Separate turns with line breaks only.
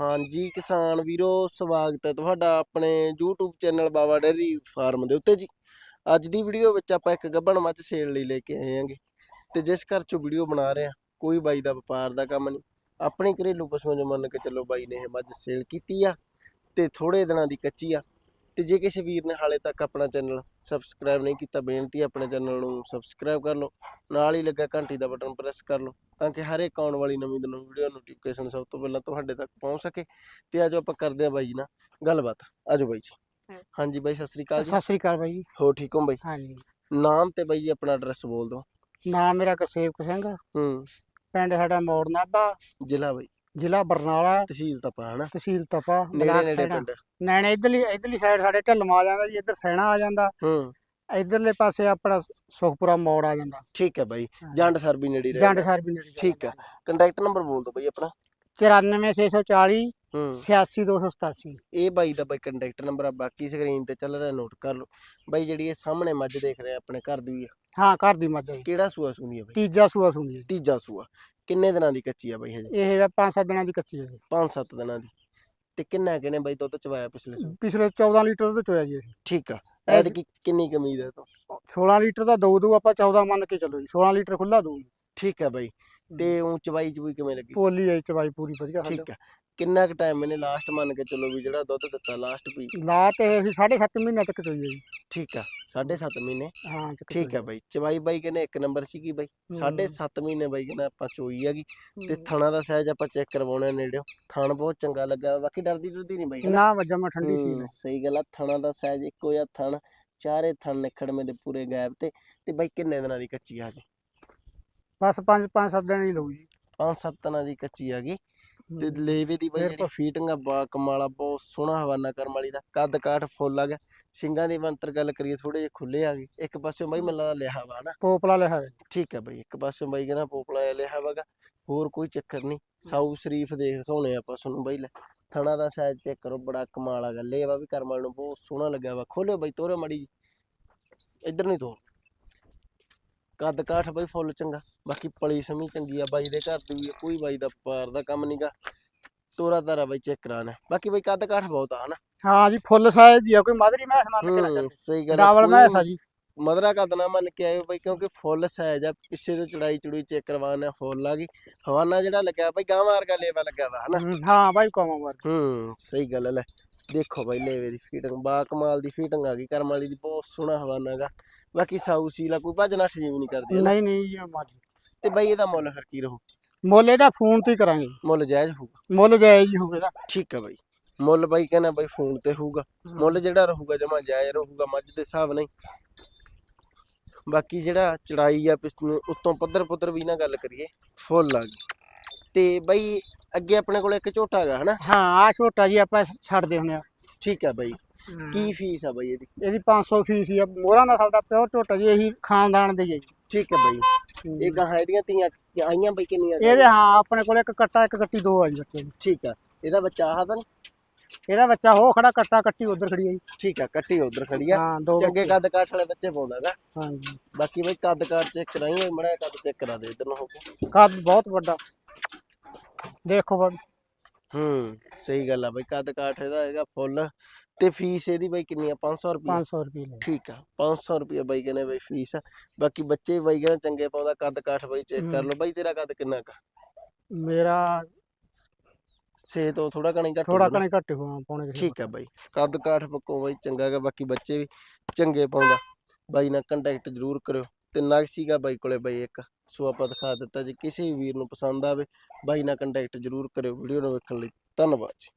ਹਾਂਜੀ, ਕਿਸਾਨ ਵੀਰੋ, ਸਵਾਗਤ ਹੈ ਤੁਹਾਡਾ ਆਪਣੇ YouTube channel Baba dairy farm ਦੇ ਉੱਤੇ ਜੀ। ਅੱਜ ਦੀ ਵੀਡੀਓ ਵਿੱਚ ਆਪਾਂ ਇੱਕ ਗੱਭਣ ਮੱਝ ਸੇਲ ਲਈ ਲੈ ਕੇ ਆਏ ਹਾਂਗੇ ਤੇ ਜਿਸ ਘਰ ਚੋਂ ਵੀਡੀਓ ਬਣਾ ਰਹੇ ਆ ਕੋਈ ਬਾਈ ਦਾ ਵਪਾਰ ਦਾ ਕੰਮ ਨਹੀਂ। ਆਪਣੇ ਘਰੇਲੂ ਪਸ਼ੂਆਂ ਜੋ ਮੰਨ ਕੇ ਚੱਲੋ ਬਾਈ ਨੇ ਇਹ ਮੱਝ ਸੇਲ ਕੀਤੀ ਆ ਤੇ ਥੋੜੇ ਦਿਨਾਂ ਦੀ ਕੱਚੀ ਆ। ਤੇ ਜੇ ਕਿਸੇ ਵੀਰ ਨੇ ਹਾਲੇ ਤੱਕ ਆਪਣਾ ਚੈਨਲ ਸਬਸਕ੍ਰਾਈਬ ਨਹੀਂ ਕੀਤਾ ਬੇਨਤੀ ਹੈ ਆਪਣੇ ਚੈਨਲ ਨੂੰ ਸਬਸਕ੍ਰਾਈਬ ਕਰ ਲਓ ਨਾਲ ਹੀ ਲੱਗਾ ਘੰਟੀ ਦਾ ਬਟਨ ਪ੍ਰੈਸ ਕਰ ਲਓ ਤਾਂ ਕਿ ਹਰ ਇੱਕ ਆਉਣ ਵਾਲੀ ਨਵੀਂ ਤੋਂ ਨਵੀਂ ਵੀਡੀਓ ਨੋਟੀਫਿਕੇਸ਼ਨ ਸਭ ਤੋਂ ਪਹਿਲਾਂ ਤੁਹਾਡੇ ਤੱਕ ਪਹੁੰਚ ਸਕੇ। ਤੇ ਆਜੋ ਆਪਾਂ ਕਰਦੇ ਹਾਂ ਬਾਈ ਜੀ ਨਾਲ ਗੱਲਬਾਤ। ਆਜੋ ਬਾਈ ਜੀ।
ਹਾਂ।
ਹਾਂਜੀ ਬਾਈ ਸਤਿ ਸ੍ਰੀ ਅਕਾਲ ਜੀ।
ਸਤਿ ਸ੍ਰੀ ਅਕਾਲ ਬਾਈ ਜੀ।
ਹੋ ਠੀਕ ਹੋ ਬਾਈ?
ਹਾਂਜੀ।
ਨਾਮ ਤੇ ਬਾਈ ਜੀ ਆਪਣਾ ਐਡਰੈਸ ਬੋਲ ਦਿਓ।
ਨਾਮ ਮੇਰਾ ਗੁਰਸੇਵਕ ਸਿੰਘ।
ਹੂੰ।
ਪਿੰਡ ਸਾਡਾ ਮੋੜ ਨਾਭਾ।
ਜ਼ਿਲ੍ਹਾ ਬਾਈ।
ਜ਼ਿਲ੍ਹਾ ਬਰਨਾਲਾ।
ਤਹਿਸੀਲ ਤਪਾ ਹਨਾ?
ਤਹਿਸੀਲ ਤਪਾ
ਨੇੜੇ ਨੇੜੇ
ਸੈਣਾ।
ਪਿੰਡ।
ਨੈਣੇ ਇਧਰਲੀ ਇਧਰਲੀ ਸਾਈਡ ਸਾਡੇ ਢਲਮਾ ਆ ਜਾਂਦਾ ਜੀ ਇੱਧਰ ਸੈਣਾ ਆ ਜਾਂਦਾ।
ਹੂੰ।
ਇਧਰਲੇ ਪਾਸੇ ਆਪਣਾ ਸੁਖਪੁਰਾ ਮੋੜ ਆ ਜਾਂਦਾ।
ਠੀਕ ਹੈ ਬਾਈ
ਹਾਂ।
ਜੰਡ ਸਰ ਵੀ ਨੇੜੇ
ਜੰਡ ਸਰ ਵੀ ਨੇੜੇ
ਠੀਕ ਹੈ। ਕੰਟੈਕਟ ਨੰਬਰ ਬੋਲ ਦਿਓ ਬਾਈ ਆਪਣਾ।
94640
ਹੂੰ।
86287
ਇਹ ਬਾਈ ਦਾ ਬਾਈ ਕੰਟੈਕਟ ਨੰਬਰ ਆ ਬਾਕੀ ਸਕਰੀਨ ਤੇ ਚੱਲ ਰਿਹਾ ਨੋਟ ਕਰ ਲਓ। ਬਾਈ ਜਿਹੜੀ ਇਹ ਸਾਹਮਣੇ ਮੱਝ ਦੇਖ ਰਹੇ ਆਪਣੇ ਘਰ ਦੀ ਆ।
ਹਾਂ ਘਰ ਦੀ ਮੱਝ ਹੈ।
ਕਿਹੜਾ ਸੂਆ ਸੁਣੀ ਆ ਬਾਈ?
ਤੀਜਾ ਸੂਆ ਸੁਣੀ
ਤੀਜਾ ਸੂਆ। ਕਿੰਨੇ ਦਿਨਾਂ ਦੀ ਕੱਚੀ ਆ ਬਾਈ ਹਜੇ
ਇਹ ਹੈ ਪੰਜ ਸੱਤ ਦਿਨਾਂ ਦੀ ਕੱਚੀ ਹੈ ਜੀ।
5-7 ਦਿਨਾਂ ਦੀ। ਤੇ ਕਿੰਨਾ ਕਿਨੇ ਬਾਈ ਦੁੱਧ ਚਵਾਇਆ ਪਿਛਲੇ ਸੂ
ਪਿਛਲੇ 14 ਲੀਟਰ ਦੁੱਧ ਚੋਇਆ ਜੀ ਅਸੀਂ।
ਠੀਕ ਆ
ਐਤਕੀ-
ਐਤਕੀ ਕਿੰਨੀ ਕੁ ਉਮੀਦ ਹੈ ਤੋਂ
16 ਲੀਟਰ ਦਾ ਦੋ ਦੂ ਆਪਾਂ 14 ਮੰਨ ਕੇ ਚੱਲੋ ਜੀ 16 ਲੀਟਰ ਖੁੱਲਾ ਦੂ।
ਠੀਕ ਹੈ ਬਾਈ ਤੇ ਉਹ ਚਵਾਈ ਚਵੂਈ ਕਿਵੇਂ ਲੱਗੀ?
ਪੋਲੀ ਆਈ ਚਵਾਈ ਪੂਰੀ ਵਧੀਆ
ਠੀਕ ਹੈ ਕਿੰਨਾ ਕੁ ਟਾਈਮ ਇਹਨੇ ਲਾਸਟ ਮੰਨ ਕੇ ਚੱਲੋ ਵੀ ਜਿਹੜਾ ਦੁੱਧ ਦਿੱਤਾ ਲਾਸਟ ਵੀ।
ਲਾ ਤੇ ਅਸੀਂ 7.5 ਮਹੀਨੇ ਤੱਕ ਚੋਈ ਹੈ ਜੀ
ਠੀਕ ਆ 7.5 ਮਹੀਨੇ।
ਹਾਂ
ਠੀਕ ਹੈ ਬਾਈ ਚਵਾਈ ਬਾਈ ਕਹਿੰਦੇ ਇੱਕ ਨੰਬਰ ਸੀਗੀ ਬਾਈ।
ਹੂੰ।
7.5 ਮਹੀਨੇ ਬਾਈ ਕਹਿੰਦਾ ਆਪਾਂ ਚੋਈ ਹੈਗੀ ਤੇ। ਥਣਾ ਦਾ ਸਾਈਜ਼ ਆਪਾਂ ਚੈੱਕ ਕਰਵਾਉਣਾ ਨੇੜਿਓ। ਥਣ ਬਹੁਤ ਚੰਗਾ ਲੱਗਾ ਬਾਕੀ ਡਰਦੀ ਡਰਦੀ ਨਹੀਂ ਬਾਈ?
ਨਾ ਵਜਾ ਮੈਂ ਠੰਡੀ ਸੀ
ਹੂੰ, ਸਹੀ ਗੱਲ ਆ ਥਣਾ ਦਾ ਸਾਈਜ਼ ਇੱਕੋ ਜਿਹਾ ਥਣ ਚਾਰੇ ਥਣ ਨਿਖੜਵੇਂ ਦੇ ਪੂਰੇ ਗੈਪ ਤੇ ਤੇ ਬਾਈ ਕਿੰਨੇ ਦਿਨਾਂ ਦੀ ਕੱਚੀ ਆ ਜੀ
ਬਸ 5 5 7 ਦਿਨ ਹੀ ਲਊ ਜੀ।
ਪੰਜ ਸੱਤ ਦਿਨਾਂ ਦੀ ਕੱਚੀ ਆ ਗਈ। ਤੇ। ਲੇਵੇ ਦੀ ਬਾਈ ਜਿਹੜੀ ਫੀਟਿੰਗ ਆ ਬਾ ਕਮਾਲਾ ਬਹੁਤ ਸੋਹਣਾ ਹਵਾਨਾ ਕਰਮ ਵਾਲੀ ਦਾ। ਕੱਦ ਕਾਠ ਫੁੱਲ ਆ ਗਿਆ। ਸਿੰਗਾਂ ਦੀ ਬੰਤਰ ਗੱਲ ਕਰੀਏ ਥੋੜੇ ਜਿਹੇ ਖੁੱਲੇ ਆ ਗਏ। ਇੱਕ ਪਾਸਿਓਂ ਬਾਈ ਲੱਗਦਾ ਲਿਆ ਵਾ ਨਾ।
ਪੋਪਲਾ ਲਿਆ ਹੈ
ਠੀਕ ਹੈ ਬਾਈ ਇੱਕ ਪਾਸਿਓਂ ਬਾਈ ਕਹਿੰਦਾ ਪੋਪਲਾ ਲਿਆ ਵਾਗਾ ਹੋਰ ਕੋਈ ਚੱਕਰ ਨਹੀਂ। ਸਾਊ ਸ਼ਰੀਫ ਦੇਖ ਦਿਖਾਉਣੇ ਆਪਾਂ ਤੁਹਾਨੂੰ ਬਾਈ ਲੈ। ਥਣਾ ਦਾ ਸਾਈਜ਼ ਚੈੱਕ ਕਰੋ ਬੜਾ ਕਮਾਲ ਆ ਗੱਲ ਇਹ ਵਾ ਵੀ ਕਰਮ ਵਾਲੇ ਨੂੰ ਬਹੁਤ ਸੋਹਣਾ ਲੱਗਿਆ ਵਾ। ਖੋਲਿਓ ਬਾਈ ਤੋਰੇ ਮੜੀ ਇੱਧਰ ਨਹੀਂ ਤੋਰ। ਕੱਦ ਕਾਠ ਬਾਈ ਫੁੱਲ ਚੰਗਾ ਬਾਕੀ ਪਲੀ ਸਮੀ ਚੰਗੀ ਆ ਬਾਈ ਦੇ ਘਰ ਦੀ ਕੋਈ ਬਾਈ ਦਾ ਪਾਰ ਦਾ ਕੰਮ ਨਹੀਂਗਾ ਤੋਰਾ ਤਾਰਾ ਬਾਈ ਚੈੱਕ ਕਰਾਣਾ ਬਾਕੀ ਬਾਈ ਕੱਦ ਕਾਠ ਬਹੁਤ ਆ ਹਨਾ।
ਹਾਂ ਜੀ ਫੁੱਲ ਸਾਈਜ਼ ਦੀ ਆ ਕੋਈ ਮਾਦਰੀ ਮੈਸ ਮੰਨ ਕੇ ਨਾ ਚੱਲ।
ਸਹੀ ਗੱਲ ਕੋਈ
ਮੈਸ ਆ ਜੀ।
ਮਦਰਾ ਕੱਦ ਨਾ ਮੰਨ ਕੇ ਆਇਓ ਬਾਈ ਕਿਉਂਕਿ ਫੁੱਲ ਸਾਈਜ਼ ਆ ਪਿੱਛੇ ਤੋਂ ਚੜਾਈ ਚੜੂਈ ਚੈੱਕ ਕਰਵਾਉਣਾ ਫੁੱਲ ਆ ਗਈ। ਹਵਾਨਾ ਜਿਹੜਾ ਲੱਗਿਆ ਬਾਈ ਗਾਂ ਵਰਗਾ ਲੇਵਾ ਲੱਗਾ ਵਾ ਹਨਾ।
ਹੂੰ, ਬਾਈ ਕੋਮਾ ਵਰ
ਹੂੰ ਸਹੀ ਗੱਲ ਹੈ ਲੈ। ਦੇਖੋ ਬਾਈ ਲੇਵੇ ਦੀ ਫੀਟਿੰਗ ਬਾ ਕਮਾਲ ਦੀ ਫੀਟਿੰਗ ਆ ਗਈ ਕਰਮ ਵਾਲੀ ਦੀ ਬਹੁਤ ਸੋਹਣਾ ਹਵਾਨਾ ਹੈਗਾ ਬਾਕੀ ਸਾਊ ਸੀਲਾ ਕੋਈ ਭੱਜ ਨੱਠ ਜੀ ਵੀ ਨਹੀਂ ਕਰਦੀ।
ਨਹੀਂ ਨਹੀਂ ਜੀ ਮਾਜੀ
ਤੇ ਬਾਈ ਇਹਦਾ ਮੁੱਲ ਫਿਰ ਕੀ ਰਹੂ?
ਮੁੱਲ ਇਹਦਾ ਫੋਨ ਤੇ ਹੀ ਕਰਾਂਗੇ।
ਮੁੱਲ ਜਾਇਜ਼ ਹੋਊਗਾ।
ਮੁੱਲ ਜਾਇਜ਼ ਹੀ ਹੋਵੇਗਾ
ਠੀਕ ਹੈ ਬਾਈ। ਮੁੱਲ ਬਾਈ ਕਹਿੰਦਾ ਬਾਈ ਫੋਨ ਤੇ ਹੋਊਗਾ। ਮੁੱਲ ਜਿਹੜਾ ਰਹੂਗਾ ਜਮਾ ਜਾਇਜ਼ ਰਹੂਗਾ ਮੱਝ ਦੇ ਹਿਸਾਬ ਨਾਲ ਹੀ। ਬਾਕੀ ਜਿਹੜਾ ਚੜਾਈ ਆ ਪਿਛਨੂੰ ਉੱਤੋਂ ਪੱਧਰ ਪੁੱਧਰ ਵੀ ਨਾ ਗੱਲ ਕਰੀਏ ਫੁੱਲ ਆ ਗਈ। ਤੇ ਬਾਈ ਅੱਗੇ ਆਪਣੇ ਕੋਲ ਇੱਕ ਝੋਟਾ ਹੈਗਾ ਹਨਾ?
ਹਾਂ ਆ ਛੋਟਾ ਜੀ ਆਪਾਂ ਛੱਡਦੇ ਹੁੰਦੇ ਆ।
ਠੀਕ ਹੈ ਬਾਈ। ਕੀ ਫੀਸ ਆ ਬਾਈ ਇਹਦੀ?
ਇਹਦੀ 500 ਫੀਸ ਹੀ ਆ ਮੋਹਰਾ ਨਸਲ ਦਾ ਪਿਓਰ ਝੋਟਾ ਜੀ ਇਹੀ ਖਾਨਦਾਨ ਦੇ ਹੀ ਜੀ।
ਠੀਕ ਹੈ ਬਾਈ। ਇਹ ਗਾਹਾਂ ਇਹਦੀਆਂ ਧੀਆਂ ਆਈਆਂ ਬਾਈ ਕਿੰਨੀਆਂ?
ਇਹਦੇ ਹਾਂ ਆਪਣੇ ਕੋਲ ਇੱਕ ਕੱਟਾ ਇੱਕ ਕੱਟੀ ਦੋ ਆ ਜੀ ਬੱਚੇ ਦੀ।
ਠੀਕ ਆ ਇਹਦਾ ਬੱਚਾ ਆਹ ਤਾਂ?
ਇਹਦਾ ਬੱਚਾ ਹੋ ਖੜਾ ਕੱਟਾ ਕੱਟੀ ਉਧਰ ਖੜੀ ਆ ਜੀ।
ਠੀਕ ਆ ਕੱਟੀ ਉਧਰ ਖੜੀ ਆ।
ਹਾਂ
ਚੰਗੇ ਕੱਦ ਕਾਠ ਵਾਲੇ ਬੱਚੇ ਪਾਉਂਦਾਗਾ
ਹਾਂਜੀ।
ਬਾਕੀ ਬਾਈ ਕੱਦ ਕਾਠ ਚੈੱਕ ਕਰਾਈ ਮੜਾ ਕੱਦ ਚੈੱਕ ਕਰਾ ਦੇ ਇਧਰ ਨੂੰ ਹੋ
ਕੱਦ ਬਹੁਤ ਵੱਡਾ। ਦੇਖੋ ਬਾਈ।
ਹੂੰ। ਸਹੀ ਗੱਲ ਆ ਬਾਈ ਕੱਦ ਕਾਠ ਇਹਦਾ ਹੈਗਾ ਫੁੱਲ ਤੇ ਫੀਸ ਇਹਦੀ ਬਾਈ ਕਿੰਨੀ ਆ? 500 ਰੁਪਏ
500 ਰੁਪਏ ਲੈ
ਠੀਕ ਆ 500 ਰੁਪਏ ਬਾਈ ਕਹਿੰਦੇ ਬਾਈ ਫੀਸ ਆ। ਬਾਕੀ ਬੱਚੇ ਬਾਈ ਕਹਿੰਦੇ ਚੰਗੇ ਪਾਉਂਦਾ ਕੱਦ ਕਾਠ ਬਾਈ ਚੈੱਕ ਕਰ। ਲਓ। ਬਾਈ ਤੇਰਾ ਕੱਦ ਕਿੰਨਾ ਕਾ
ਮੇਰਾ
6 ਤੋਂ ਥੋੜਾ ਕਣੀ ਘੱਟ
ਥੋੜਾ? ਕਣੇ ਘੱਟ ਹੋਣਾ ਛੇ
ਠੀਕ ਆ ਬਾਈ ਕੱਦ ਕਾਠ ਪੱਕੋ ਬਾਈ ਚੰਗਾ ਗਾ ਬਾਕੀ ਬੱਚੇ ਵੀ ਚੰਗੇ ਪਾਉਂਦਾ। ਬਾਈ ਨਾਲ ਕੰਟੈਕਟ ਜ਼ਰੂਰ ਕਰਿਓ। ਤੇ ਨਗਸੀ ਗਾ ਬਾਈ ਕੋਲੇ ਬਾਈ ਇੱਕ, ਸੋ ਆਪਾਂ ਦਿਖਾ ਦਿੱਤਾ ਜੇ ਕਿਸੇ ਵੀ ਵੀਰ ਨੂੰ ਪਸੰਦ ਆਵੇ ਬਾਈ ਨਾਲ ਕੰਟੈਕਟ ਜ਼ਰੂਰ ਕਰਿਓ ਵੀਡੀਓ ਨੂੰ ਵੇਖਣ ਲਈ, ਧੰਨਵਾਦ ਜੀ।